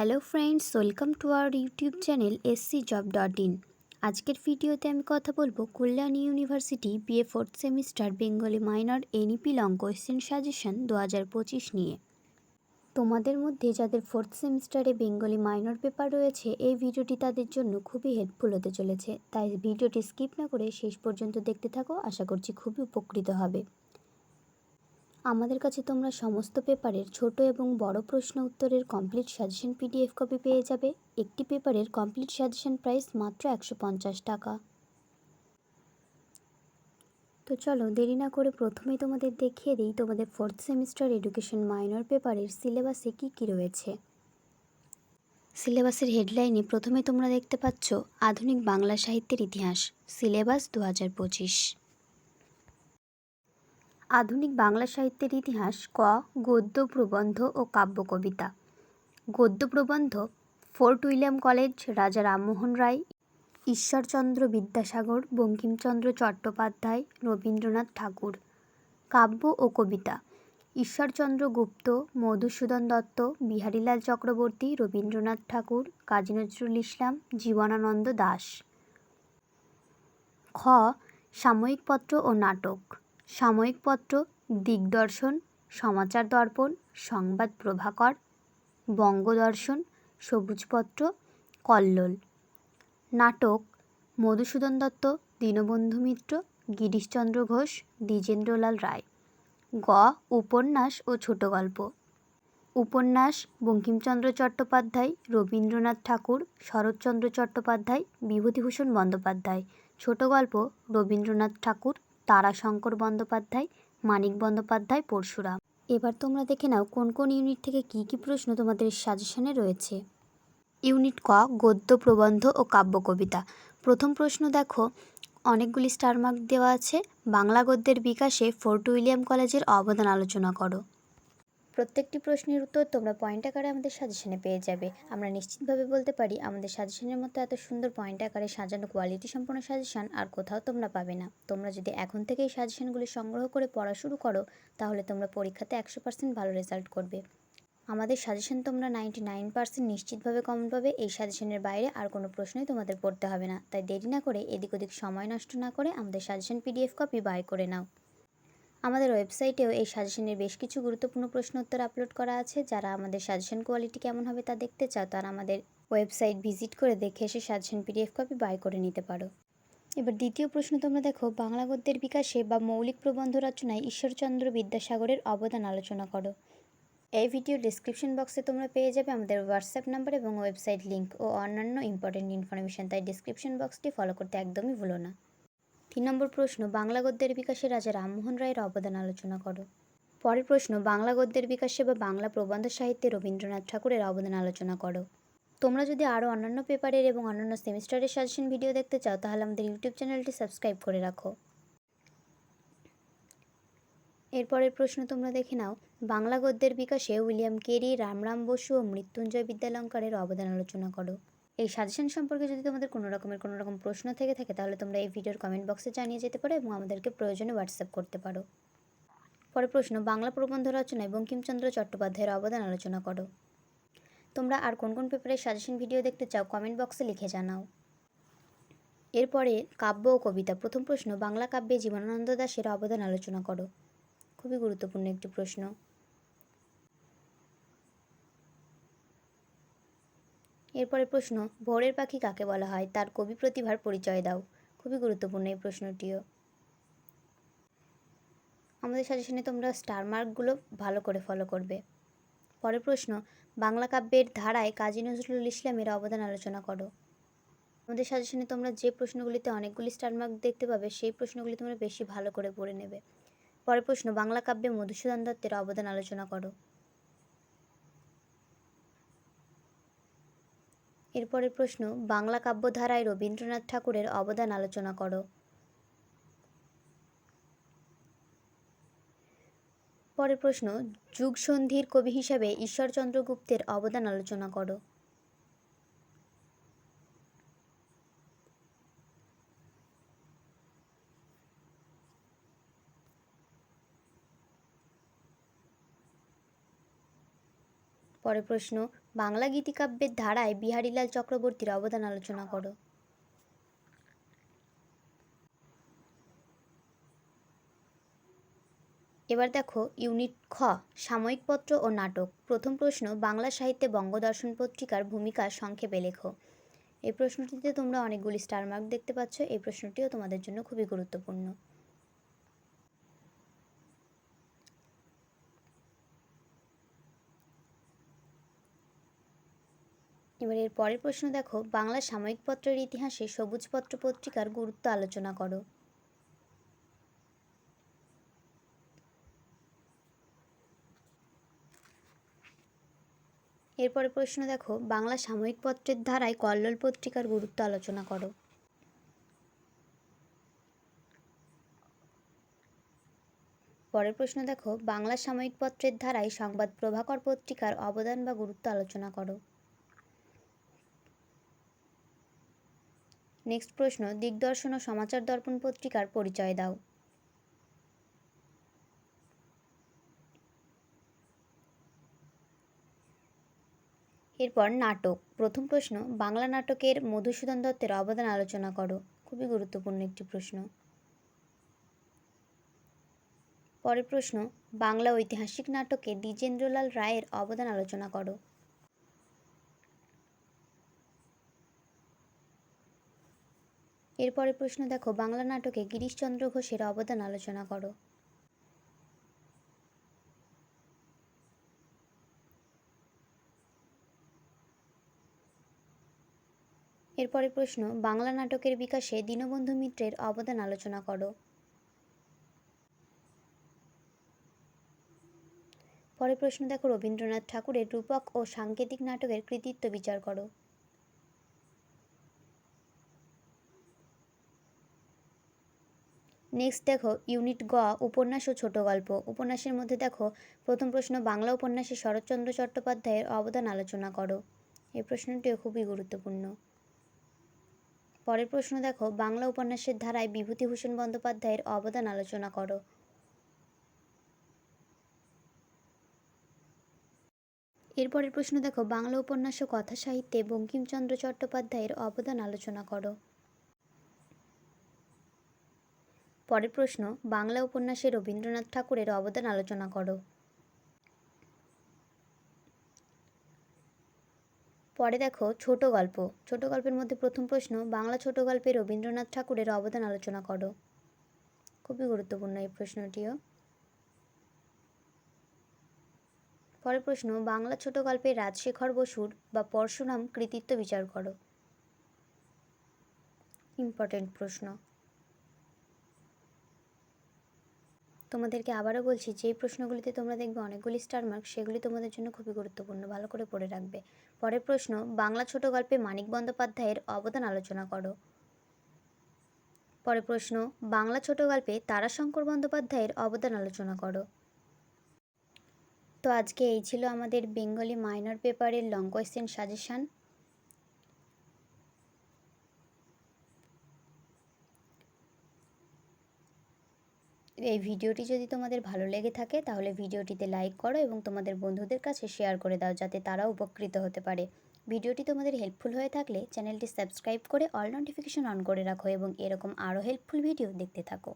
Hello friends, welcome to our YouTube channel SC job dot in. আজকের ভিডিওতে আমি কথা বলব Kalyani university BA fourth semester Bengali minor NEP long question suggestion দু হাজার পঁচিশ নিয়ে। তোমাদের মধ্যে যাদের ফোর্থ সেমিস্টারে বেঙ্গলি মাইনর পেপার রয়েছে, এই ভিডিওটি তাদের জন্য খুবই হেল্পফুল হতে চলেছে। তাই ভিডিওটি স্কিপ না করে শেষ পর্যন্ত দেখতে থাকো, আশা করছি খুবই উপকৃত হবে। আমাদের কাছে তোমরা সমস্ত পেপারের ছোট এবং বড় প্রশ্ন উত্তরের কমপ্লিট সাজেশন পিডিএফ কপি পেয়ে যাবে। একটি পেপারের কমপ্লিট সাজেশন প্রাইস মাত্র একশো পঞ্চাশ টাকা। তো চলো, দেরি না করে প্রথমে তোমাদের দেখিয়ে দিই তোমাদের ফোর্থ সেমিস্টার এডুকেশন মাইনর পেপারের সিলেবাসে কী কী রয়েছে। সিলেবাসের হেডলাইনে প্রথমে তোমরা দেখতে পাচ্ছ আধুনিক বাংলা সাহিত্যের ইতিহাস সিলেবাস দু হাজার পঁচিশ। আধুনিক বাংলা সাহিত্যের ইতিহাস, ক, গদ্য প্রবন্ধ ও কাব্য কবিতা। গদ্য প্রবন্ধ, ফোর্ট উইলিয়াম কলেজ, রাজা রামমোহন রায়, ঈশ্বরচন্দ্র বিদ্যাসাগর, বঙ্কিমচন্দ্র চট্টোপাধ্যায়, রবীন্দ্রনাথ ঠাকুর। কাব্য ও কবিতা, ঈশ্বরচন্দ্র গুপ্ত, মধুসূদন দত্ত, বিহারীলাল চক্রবর্তী, রবীন্দ্রনাথ ঠাকুর, কাজী নজরুল ইসলাম, জীবনানন্দ দাস। খ সাময়িক পত্র ও নাটক। সাময়িক পত্র, দিগদর্শন, সমাচার দর্পণ, সংবাদ প্রভাকর, বঙ্গদর্শন, সবুজপত্র, কল্লোল। নাটক, মধুসূদন দত্ত, দীনবন্ধু মিত্র, গিরিশচন্দ্র ঘোষ, দ্বিজেন্দ্রলাল রায়। গ, উপন্যাস ও ছোট গল্প। উপন্যাস, বঙ্কিমচন্দ্র চট্টোপাধ্যায়, রবীন্দ্রনাথ ঠাকুর, শরৎচন্দ্র চট্টোপাধ্যায়, বিভূতিভূষণ বন্দ্যোপাধ্যায়। ছোট গল্প, রবীন্দ্রনাথ ঠাকুর তারাশঙ্কর বন্দ্যোপাধ্যায়, মানিক বন্দ্যোপাধ্যায়, পরশুরাম। এবার তোমরা দেখে নাও কোন কোন ইউনিট থেকে কি কি প্রশ্ন তোমাদের সাজেশনে রয়েছে। ইউনিট ক, গদ্য, প্রবন্ধ ও কাব্য কবিতা। প্রথম প্রশ্ন দেখো, অনেকগুলি স্টার মার্ক দেওয়া আছে, বাংলা গদ্যের বিকাশে ফোর্ট উইলিয়াম কলেজের অবদান আলোচনা করো। প্রত্যেকটি প্রশ্নের উত্তর তোমরা পয়েন্ট আকারে আমাদের সাজেশনে পেয়ে যাবে। আমরা নিশ্চিতভাবে বলতে পারি আমাদের সাজেশনের মতো এত সুন্দর পয়েন্ট আকারে সাজানো কোয়ালিটি সম্পন্ন সাজেশন আর কোথাও তোমরা পাবে না। তোমরা যদি এখন থেকে এই সাজেশনগুলি সংগ্রহ করে পড়া শুরু করো, তাহলে তোমরা পরীক্ষাতে একশো পার্সেন্ট ভালো রেজাল্ট করবে। আমাদের সাজেশন তোমরা নাইনটি নাইন পার্সেন্ট নিশ্চিতভাবে কমন পাবে, এই সাজেশনের বাইরে আর কোনো প্রশ্নই তোমাদের পড়তে হবে না। তাই দেরি না করে এদিক ওদিক সময় নষ্ট না করে আমাদের সাজেশন পিডিএফ কপি বাই করে নাও। আমাদের ওয়েবসাইটেও এই সাজেশনের বেশ কিছু গুরুত্বপূর্ণ প্রশ্ন উত্তর আপলোড করা আছে। যারা আমাদের সাজেশন কোয়ালিটি কেমন হবে তা দেখতে চাও, তারা আমাদের ওয়েবসাইট ভিজিট করে দেখে এসে সাজেশন পিডিএফ কপি বাই করে নিতে পারো। এবার দ্বিতীয় প্রশ্ন তোমরা দেখো, বাংলা গদ্যের বিকাশে বা মৌলিক প্রবন্ধ রচনায় ঈশ্বরচন্দ্র বিদ্যাসাগরের অবদান আলোচনা করো। এই ভিডিও ডিসক্রিপশন বক্সে তোমরা পেয়ে যাবে আমাদের হোয়াটসঅ্যাপ নাম্বার এবং ওয়েবসাইট লিঙ্ক ও অন্যান্য ইম্পর্টেন্ট ইনফরমেশান তাই ডিসক্রিপশন বক্সটি ফলো করতে একদমই ভুলো না। তিন নম্বর প্রশ্ন, বাংলা গদ্যের বিকাশে রাজা রামমোহন রায়ের অবদান আলোচনা করো। পরের প্রশ্ন, বাংলা গদ্যের বিকাশে বা বাংলা প্রবন্ধ সাহিত্যে রবীন্দ্রনাথ ঠাকুরের অবদান আলোচনা করো। তোমরা যদি আরও অন্যান্য পেপারের এবং অন্যান্য সেমিস্টারের সাজেশন ভিডিও দেখতে চাও, তাহলে আমাদের ইউটিউব চ্যানেলটি সাবস্ক্রাইব করে রাখো। এরপরের প্রশ্ন তোমরা দেখে নাও, বাংলা গদ্যের বিকাশে উইলিয়াম কেরি, রামরাম বসু ও মৃত্যুঞ্জয় বিদ্যালঙ্কারের অবদান আলোচনা করো। এই সাজেশন সম্পর্কে যদি তোমাদের কোনো রকমের কোনো রকম প্রশ্ন থেকে থাকে, তাহলে তোমরা এই ভিডিওর কমেন্ট বক্সে জানিয়ে যেতে পারো এবং আমাদেরকে প্রয়োজনে হোয়াটসঅ্যাপ করতে পারো। পরের প্রশ্ন, বাংলা প্রবন্ধ রচনায় বঙ্কিমচন্দ্র চট্টোপাধ্যায়ের অবদান আলোচনা করো। তোমরা আর কোন কোন পেপারের সাজেশন ভিডিও দেখতে চাও কমেন্ট বক্সে লিখে জানাও। এরপরে কাব্য ও কবিতা, প্রথম প্রশ্ন, বাংলা কাব্যে জীবনানন্দ দাশের অবদান আলোচনা করো। খুবই গুরুত্বপূর্ণ একটি প্রশ্ন। এরপরে প্রশ্ন, ভোরের পাখি কাকে বলা হয়? তার কবি প্রতিভার পরিচয় দাও। খুবই গুরুত্বপূর্ণ এই প্রশ্নটিও। আমাদের সাজেশনে তোমরা স্টার মার্কগুলো ভালো করে ফলো করবে। পরের প্রশ্ন, বাংলা কাব্যের ধারায় কাজী নজরুল ইসলামের অবদান আলোচনা করো। আমাদের সাজেশনে তোমরা যে প্রশ্নগুলিতে অনেকগুলি স্টার মার্ক দেখতে পাবে, সেই প্রশ্নগুলি তোমরা বেশি ভালো করে পড়ে নেবে। পরের প্রশ্ন, বাংলা কাব্যে মধুসূদন দত্তের অবদান আলোচনা করো। এরপরের প্রশ্ন, বাংলা কাব্যধারায় রবীন্দ্রনাথ ঠাকুরের অবদান আলোচনা করো। পরের প্রশ্ন, যুগসন্ধির কবি হিসাবে ঈশ্বরচন্দ্র গুপ্তের অবদান আলোচনা করো। পরের প্রশ্ন, বাংলা গীতিকাব্যের ধারায় বিহারীলাল চক্রবর্তীর অবদান আলোচনা করো। এবার দেখো ইউনিট খ, সাময়িক পত্র ও নাটক। প্রথম প্রশ্ন, বাংলা সাহিত্যে বঙ্গদর্শন পত্রিকার ভূমিকা সংক্ষেপে লেখো। এই প্রশ্নটিতে তোমরা অনেকগুলি স্টার মার্ক দেখতে পাচ্ছ, এই প্রশ্নটিও তোমাদের জন্য খুবই গুরুত্বপূর্ণ। এবার এর পরের প্রশ্ন দেখো। বাংলা সাময়িক পত্রের ইতিহাসে সবুজ পত্র পত্রিকার গুরুত্ব আলোচনা করো। এরপরে প্রশ্ন দেখো, বাংলা সাময়িক পত্রের ধারায় কল্লোল পত্রিকার গুরুত্ব আলোচনা করো। পরের প্রশ্ন দেখো, বাংলা সাময়িক পত্রের ধারায় সংবাদ প্রভাকর পত্রিকার অবদান বা গুরুত্ব আলোচনা করো। নেক্সট প্রশ্ন, দিগদর্শন ও সমাচার দর্পণ পত্রিকার পরিচয় দাও। এরপর নাটক, প্রথম প্রশ্ন, বাংলা নাটকের মধুসূদন দত্তের অবদান আলোচনা করো। খুবই গুরুত্বপূর্ণ একটি প্রশ্ন। পরের প্রশ্ন, বাংলা ঐতিহাসিক নাটকে দ্বিজেন্দ্রলাল রায়ের অবদান আলোচনা করো। এরপরের প্রশ্ন দেখো, বাংলা নাটকে গিরিশচন্দ্র ঘোষের অবদান আলোচনা করো। এরপরে প্রশ্ন, বাংলা নাটকের বিকাশে দীনবন্ধু মিত্রের অবদান আলোচনা করো। পরের প্রশ্ন দেখো, রবীন্দ্রনাথ ঠাকুরের রূপক ও সাংকেতিক নাটকের কৃতিত্ব বিচার করো। নেক্সট দেখো ইউনিট গ উপন্যাস ও ছোট গল্প। উপন্যাসের মধ্যে দেখো, প্রথম প্রশ্ন, বাংলা উপন্যাসে শরৎচন্দ্র চট্টোপাধ্যায়ের অবদান আলোচনা করো। এই প্রশ্নটিও খুবই গুরুত্বপূর্ণ। পরের প্রশ্ন দেখো, বাংলা উপন্যাসের ধারায় বিভূতিভূষণ বন্দ্যোপাধ্যায়ের অবদান আলোচনা করো। এরপরের প্রশ্ন দেখো, বাংলা উপন্যাস ও কথা সাহিত্যে বঙ্কিমচন্দ্র চট্টোপাধ্যায়ের অবদান আলোচনা করো। পরের প্রশ্ন, বাংলা উপন্যাসে রবীন্দ্রনাথ ঠাকুরের অবদান আলোচনা করো। পরে দেখো, ছোট গল্প। ছোট গল্পের মধ্যে প্রথম প্রশ্ন, বাংলা ছোট গল্পে রবীন্দ্রনাথ ঠাকুরের অবদান আলোচনা করো। খুবই গুরুত্বপূর্ণ এই প্রশ্নটিও। পরের প্রশ্ন, বাংলা ছোট গল্পে রাজশেখর বসুর বা পরশুরাম কৃতিত্ব বিচার করো। ইম্পর্টেন্ট প্রশ্ন। তোমাদেরকে আবারও বলছি, যেই প্রশ্নগুলিতে তোমরা দেখবে অনেকগুলি স্টার মার্ক সেগুলি তোমাদের জন্য খুবই গুরুত্বপূর্ণ। ভালো করে পড়ে রাখবে। পরের প্রশ্ন, বাংলা ছোট গল্পে মানিক বন্দ্যোপাধ্যায়ের অবদান আলোচনা করো। পরের প্রশ্ন, বাংলা ছোট গল্পে তারাশঙ্কর বন্দ্যোপাধ্যায়ের অবদান আলোচনা করো। তো আজকে এই ছিল আমাদের বেঙ্গলি মাইনর পেপারের লং কোয়েশ্চেন সাজেশান এই ভিডিওটি যদি তোমাদের ভালো লেগে থাকে, তাহলে ভিডিওটিতে লাইক করো এবং তোমাদের বন্ধুদের কাছে শেয়ার করে দাও যাতে তারাও উপকৃত হতে পারে। ভিডিওটি তোমাদের হেল্পফুল হয়ে থাকলে চ্যানেলটি সাবস্ক্রাইব করে অল নোটিফিকেশন অন করে রাখো এবং এরকম আরও হেল্পফুল ভিডিও দেখতে থাকো।